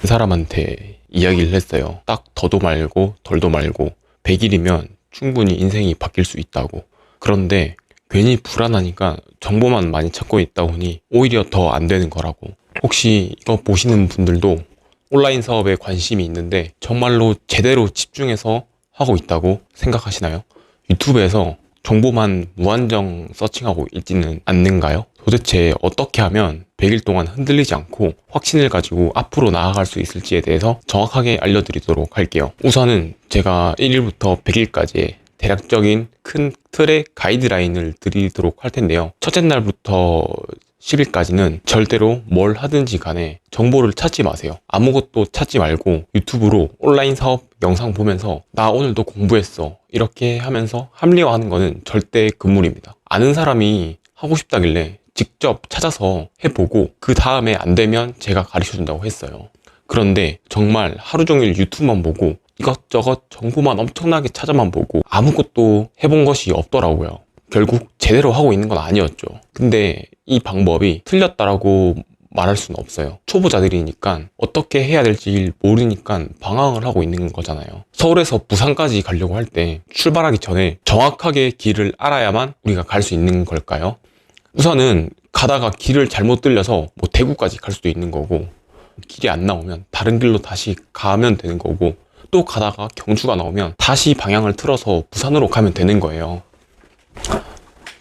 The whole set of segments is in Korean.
그 사람한테 이야기를 했어요. 딱 더도 말고 덜도 말고 100일이면 충분히 인생이 바뀔 수 있다고. 그런데 괜히 불안하니까 정보만 많이 찾고 있다 보니 오히려 더 안 되는 거라고. 혹시 이거 보시는 분들도 온라인 사업에 관심이 있는데 정말로 제대로 집중해서 하고 있다고 생각하시나요? 유튜브에서 정보만 무한정 서칭하고 있지는 않는가요? 도대체 어떻게 하면 100일 동안 흔들리지 않고 확신을 가지고 앞으로 나아갈 수 있을지에 대해서 정확하게 알려드리도록 할게요. 우선은 제가 1일부터 100일까지의 대략적인 큰 틀의 가이드라인을 드리도록 할 텐데요. 첫째 날부터 10일까지는 절대로 뭘 하든지 간에 정보를 찾지 마세요. 아무것도 찾지 말고 유튜브로 온라인 사업 영상 보면서 나 오늘도 공부했어. 이렇게 하면서 합리화하는 거는 절대 금물입니다. 아는 사람이 하고 싶다길래 직접 찾아서 해보고 그 다음에 안 되면 제가 가르쳐 준다고 했어요. 그런데 정말 하루 종일 유튜브만 보고 이것저것 정보만 엄청나게 찾아만 보고 아무것도 해본 것이 없더라고요. 결국 제대로 하고 있는 건 아니었죠. 근데 이 방법이 틀렸다라고 말할 수는 없어요. 초보자들이니까 어떻게 해야 될지 모르니까 방황을 하고 있는 거잖아요. 서울에서 부산까지 가려고 할 때 출발하기 전에 정확하게 길을 알아야만 우리가 갈 수 있는 걸까요? 우선은 가다가 길을 잘못 들려서 뭐 대구까지 갈 수도 있는 거고 길이 안 나오면 다른 길로 다시 가면 되는 거고 또 가다가 경주가 나오면 다시 방향을 틀어서 부산으로 가면 되는 거예요.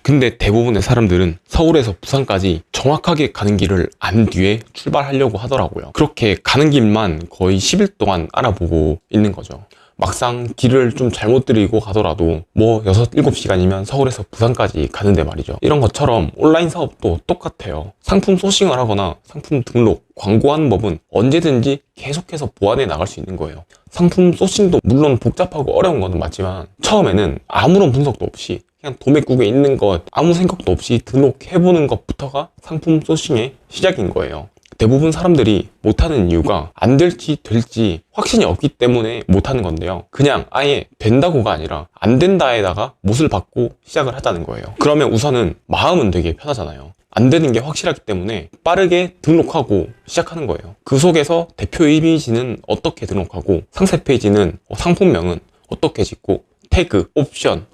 근데 대부분의 사람들은 서울에서 부산까지 정확하게 가는 길을 안 뒤에 출발하려고 하더라고요. 그렇게 가는 길만 거의 10일 동안 알아보고 있는 거죠. 막상 길을 좀 잘못 들이고 가더라도 뭐 6, 7시간이면 서울에서 부산까지 가는데 말이죠. 이런 것처럼 온라인 사업도 똑같아요. 상품 소싱을 하거나 상품 등록, 광고하는 법은 언제든지 계속해서 보완해 나갈 수 있는 거예요. 상품 소싱도 물론 복잡하고 어려운 것은 맞지만 처음에는 아무런 분석도 없이 그냥 도매국에 있는 것 아무 생각도 없이 등록해보는 것부터가 상품 소싱의 시작인 거예요. 대부분 사람들이 못하는 이유가 안 될지 될지 확신이 없기 때문에 못하는 건데요. 그냥 아예 된다고가 아니라 안 된다에다가 못을 받고 시작을 하자는 거예요. 그러면 우선은 마음은 되게 편하잖아요. 안 되는 게 확실하기 때문에 빠르게 등록하고 시작하는 거예요. 그 속에서 대표 이미지는 어떻게 등록하고 상세 페이지는 어, 상품명은 어떻게 짓고 태그, 옵션,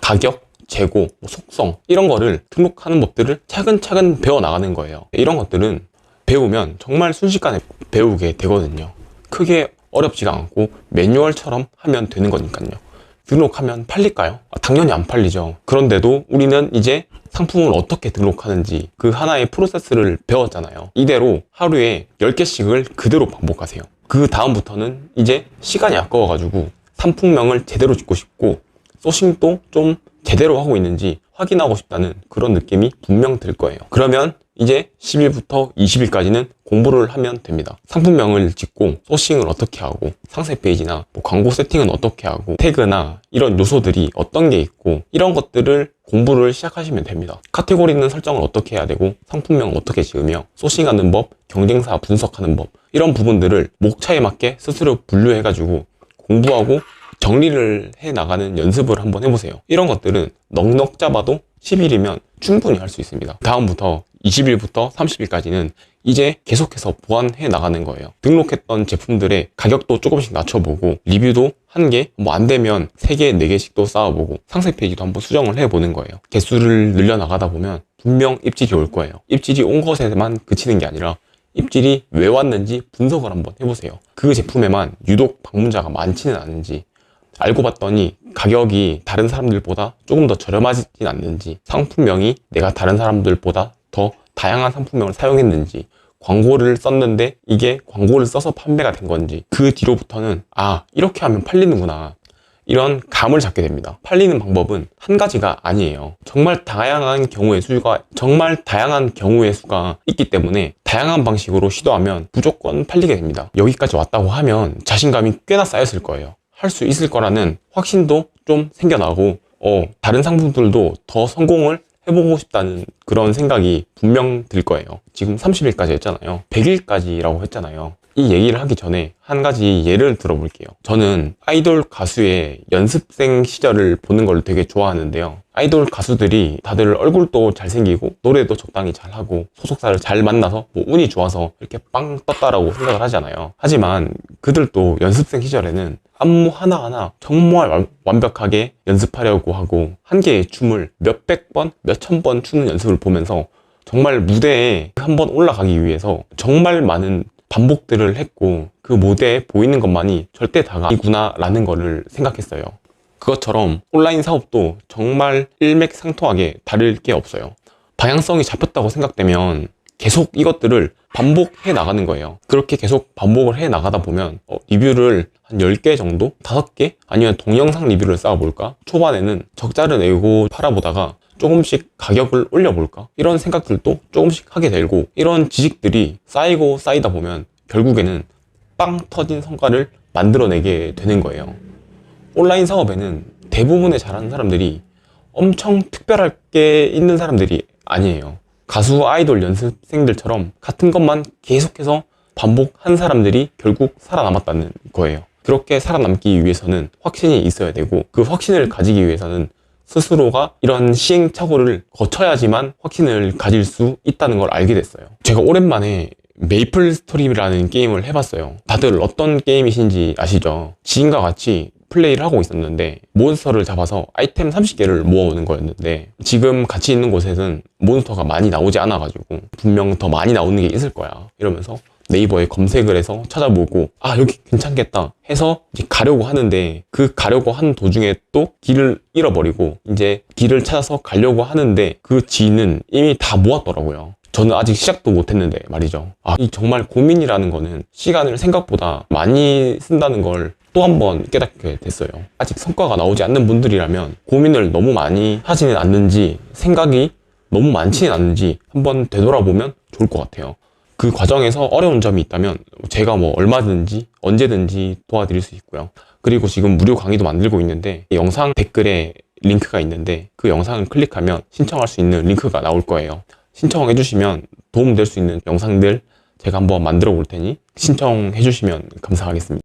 가격, 재고, 뭐 속성 이런 거를 등록하는 법들을 차근차근 배워 나가는 거예요. 이런 것들은 배우면 정말 순식간에 배우게 되거든요. 크게 어렵지가 않고 매뉴얼처럼 하면 되는 거니까요. 등록하면 팔릴까요? 아, 당연히 안 팔리죠. 그런데도 우리는 이제 상품을 어떻게 등록하는지 그 하나의 프로세스를 배웠잖아요. 이대로 하루에 10개씩을 그대로 반복하세요. 그 다음부터는 이제 시간이 아까워가지고 상품명을 제대로 짓고 싶고 소싱도 좀 제대로 하고 있는지 확인하고 싶다는 그런 느낌이 분명 들 거예요. 그러면 이제 10일부터 20일까지는 공부를 하면 됩니다. 상품명을 짓고 소싱을 어떻게 하고 상세 페이지나 뭐 광고 세팅은 어떻게 하고 태그나 이런 요소들이 어떤 게 있고 이런 것들을 공부를 시작하시면 됩니다. 카테고리는 설정을 어떻게 해야 되고 상품명을 어떻게 지으며 소싱하는 법, 경쟁사 분석하는 법 이런 부분들을 목차에 맞게 스스로 분류해가지고 공부하고 정리를 해 나가는 연습을 한번 해보세요. 이런 것들은 넉넉 잡아도 10일이면 충분히 할 수 있습니다. 다음부터 20일부터 30일까지는 이제 계속해서 보완해 나가는 거예요. 등록했던 제품들의 가격도 조금씩 낮춰보고 리뷰도 한 개, 뭐 안 되면 3개, 4개씩도 쌓아보고 상세 페이지도 한번 수정을 해보는 거예요. 개수를 늘려나가다 보면 분명 입질이 올 거예요. 입질이 온 것에만 그치는 게 아니라 입질이 왜 왔는지 분석을 한번 해보세요. 그 제품에만 유독 방문자가 많지는 않은지 알고 봤더니 가격이 다른 사람들보다 조금 더 저렴하진 않는지 상품명이 내가 다른 사람들보다 더 다양한 상품명을 사용했는지 광고를 썼는데 이게 광고를 써서 판매가 된 건지 그 뒤로부터는 아 이렇게 하면 팔리는구나 이런 감을 잡게 됩니다. 팔리는 방법은 한 가지가 아니에요. 정말 다양한 경우의 수가 정말 다양한 경우의 수가 있기 때문에 다양한 방식으로 시도하면 무조건 팔리게 됩니다. 여기까지 왔다고 하면 자신감이 꽤나 쌓였을 거예요. 할 수 있을 거라는 확신도 좀 생겨나고 어, 다른 상품들도 더 성공을 해보고 싶다는 그런 생각이 분명 들 거예요. 지금 30일까지 했잖아요. 100일까지라고 했잖아요. 이 얘기를 하기 전에 한 가지 예를 들어볼게요. 저는 아이돌 가수의 연습생 시절을 보는 걸 되게 좋아하는데요. 아이돌 가수들이 다들 얼굴도 잘생기고 노래도 적당히 잘하고 소속사를 잘 만나서 뭐 운이 좋아서 이렇게 빵 떴다라고 생각을 하잖아요. 하지만 그들도 연습생 시절에는 안무 하나하나 정말 완- 완벽하게 연습하려고 하고 한 개의 춤을 몇백 번, 몇천 번 추는 연습을 보면서 정말 무대에 한 번 올라가기 위해서 정말 많은 반복들을 했고 그 무대에 보이는 것만이 절대 다가 아니구나 라는 거를 생각했어요. 그것처럼 온라인 사업도 정말 일맥상통하게 다를 게 없어요. 방향성이 잡혔다고 생각되면 계속 이것들을 반복해 나가는 거예요. 그렇게 계속 반복을 해 나가다 보면 어, 리뷰를 한 10개 정도? 5개? 아니면 동영상 리뷰를 쌓아볼까? 초반에는 적자를 내고 팔아보다가 조금씩 가격을 올려볼까? 이런 생각들도 조금씩 하게 되고 이런 지식들이 쌓이고 쌓이다 보면 결국에는 빵 터진 성과를 만들어내게 되는 거예요. 온라인 사업에는 대부분의 잘하는 사람들이 엄청 특별할 게 있는 사람들이 아니에요. 가수 아이돌 연습생들처럼 같은 것만 계속해서 반복한 사람들이 결국 살아남았다는 거예요. 그렇게 살아남기 위해서는 확신이 있어야 되고 그 확신을 가지기 위해서는 스스로가 이런 시행착오를 거쳐야지만 확신을 가질 수 있다는 걸 알게 됐어요. 제가 오랜만에 메이플 스토리라는 게임을 해봤어요. 다들 어떤 게임이신지 아시죠? 지금과 같이 플레이를 하고 있었는데 몬스터를 잡아서 아이템 30개를 모아오는 거였는데 지금 같이 있는 곳에는 몬스터가 많이 나오지 않아가지고 분명 더 많이 나오는 게 있을 거야 이러면서 네이버에 검색을 해서 찾아보고 아 여기 괜찮겠다 해서 가려고 하는데 그 가려고 하는 도중에 또 길을 잃어버리고 이제 길을 찾아서 가려고 하는데 그 지는 이미 다 모았더라고요 저는 아직 시작도 못했는데 말이죠. 아, 이 정말 고민이라는 거는 시간을 생각보다 많이 쓴다는 걸 또 한 번 깨닫게 됐어요. 아직 성과가 나오지 않는 분들이라면 고민을 너무 많이 하지는 않는지 생각이 너무 많지는 않는지 한번 되돌아보면 좋을 것 같아요. 그 과정에서 어려운 점이 있다면 제가 뭐 얼마든지 언제든지 도와드릴 수 있고요. 그리고 지금 무료 강의도 만들고 있는데 영상 댓글에 링크가 있는데 그 영상을 클릭하면 신청할 수 있는 링크가 나올 거예요. 신청해 주시면 도움될 수 있는 영상들 제가 한번 만들어 볼 테니 신청해 주시면 감사하겠습니다.